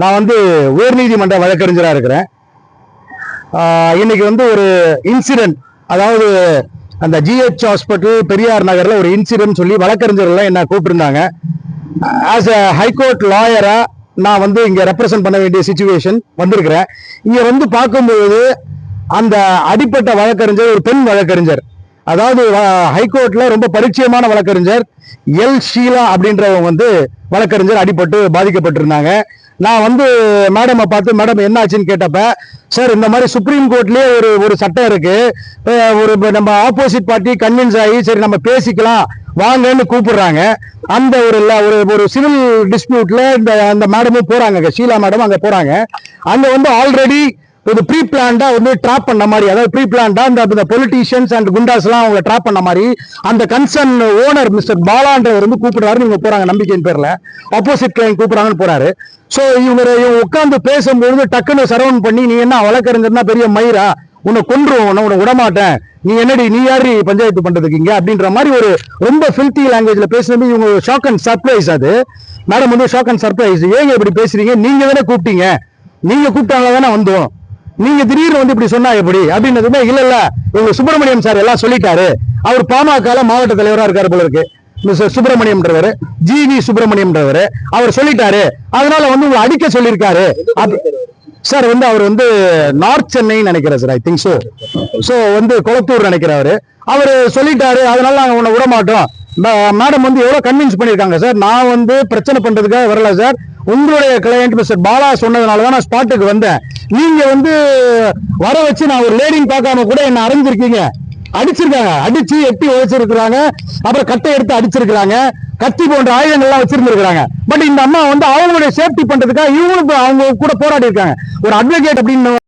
நான் வந்து உயர்நீதிமன்ற வழக்கறிஞராக இருக்கிறேன். இன்னைக்கு வந்து ஒரு இன்சிடென்ட் அதாவது அந்த ஜிஹெச் ஹாஸ்பிட்டல் பெரியார் நகரில் ஒரு இன்சிடென்ட் சொல்லி வழக்கறிஞர்கள்லாம் என்ன கூப்பிட்டுருந்தாங்க. ஆஸ் அ ஹைகோர்ட் லாயராக நான் வந்து இங்கே ரெப்ரசன்ட் பண்ண வேண்டிய சுச்சுவேஷன் வந்திருக்கிறேன். இங்கே வந்து பார்க்கும்போது அந்த அடிப்பட்ட வழக்கறிஞர் ஒரு பெண் வழக்கறிஞர். அதாவது ஹைகோர்ட்டில் ரொம்ப பரிச்சயமான வழக்கறிஞர் எல் ஷீலா அப்படின்றவங்க வந்து வழக்கறிஞர் அடிபட்டு பாதிக்கப்பட்டிருந்தாங்க. நான் வந்து மேடமை பார்த்து மேடம் என்ன ஆச்சுன்னு கேட்டப்ப சார் இந்த மாதிரி சுப்ரீம் கோர்ட்லேயே ஒரு ஒரு சட்டம் இருக்கு. ஒரு நம்ம ஆப்போசிட் பார்ட்டி கன்வின்ஸ் ஆகி சரி நம்ம பேசிக்கலாம். வாங்கன்னு கூப்பிடுறாங்க. அந்த ஒரு ஒரு ஒரு சிவில் டிஸ்பியூட்ல இந்த அந்த மேடமும் போறாங்க. ஷீலா மேடம் அங்க போறாங்க. அங்க வந்து ஆல்ரெடி ஒரு ப்ரீ பிளான்டா வந்து ட்ராப் பண்ண மாதிரி அதாவது ப்ரீ பிளான்டா இந்த பொலிட்டீஷியன்ஸ் அண்ட் குண்டாஸ் எல்லாம் அவங்களை ட்ராப் பண்ண மாதிரி அந்த கன்சர்ன் ஓனர் மிஸ்டர் பாலான்றவர் வந்து கூப்பிடுறாரு இவங்க போறாங்க நம்பிக்கையின் பேர்ல. ஆப்போசிட் கிளைன் கூப்பிடுறாங்கன்னு போறாரு. சோ இவங்க இவங்க உட்காந்து பேசும்போது டக்குன்னு சரவண் பண்ணி நீ என்ன வழக்கறிஞர்னா பெரிய மயிரா? உன்னை கொன்றுவோம் உன்னை உன்னை விடமாட்டேன். நீ என்னடி நீ யாரு பஞ்சாயத்து பண்றதுக்கு இங்க அப்படின்ற மாதிரி ஒரு ரொம்ப ஃபில்த்தி லாங்குவேஜ்ல பேசுனது இவங்க ஷாக் அண்ட் சர்ப்ரைஸ் அது. மேடம் வந்து ஷாக் அண்ட் சர்ப்ரைஸ் ஏங்க இப்படி பேசுறீங்க? நீங்க தானே கூப்பிட்டீங்க. நீங்க கூப்பிட்டாங்க தானே வந்தோம். நீங்க திடீர்னு வந்து இப்படி சொன்னா எப்படி? அப்படின்னதுமே இல்ல இல்ல. இவங்க சுப்பிரமணியம் சார் எல்லாம் சொல்லிட்டாரு. அவர் பாமக மாவட்ட தலைவரா இருக்காரு போல இருக்கு. மிஸ்டர் சுப்பிரமணியம்ன்றவர் ஜி வி சுப்பிரமணியம்ன்றவர் அவர் சொல்லிட்டாரு. அதனால வந்து உங்களை அடிக்க சொல்லியிருக்காரு. சார் வந்து அவர் வந்து நார்த் சென்னைன்னு நினைக்கிறேன் sir I think so so வந்து குளத்தூர் நினைக்கிறாரு. அவர் சொல்லிட்டாரு அதனால நாங்கள் உன்னை விட மாட்டோம். மேடம் வந்து எவ்வளவு கன்வின்ஸ் பண்ணியிருக்காங்க சார். நான் வந்து பிரச்சனை பண்றதுக்காக வரல சார். உங்களுடைய கிளையண்ட் மிஸ்டர் பாலா சொன்னதுனால தான் நான் ஸ்பாட்டுக்கு வந்தேன். நீங்க வந்து வர வச்சு நான் ஒரு லேடிங் பார்க்காம கூட என்ன அரைஞ்சிருக்கீங்க அடிச்சிருக்காங்க. அடிச்சு எட்டி உழைச்சிருக்கிறாங்க. அப்புறம் கட்டை எடுத்து அடிச்சிருக்கிறாங்க. கத்தி போன்ற ஆயுதங்கள்லாம் வச்சிருந்துருக்காங்க பட் இந்த அம்மா வந்து அவங்களுடைய சேஃப்டி பண்றதுக்காக இவங்களும் அவங்க கூட போராடி இருக்காங்க ஒரு அட்வொகேட் அப்படின்னு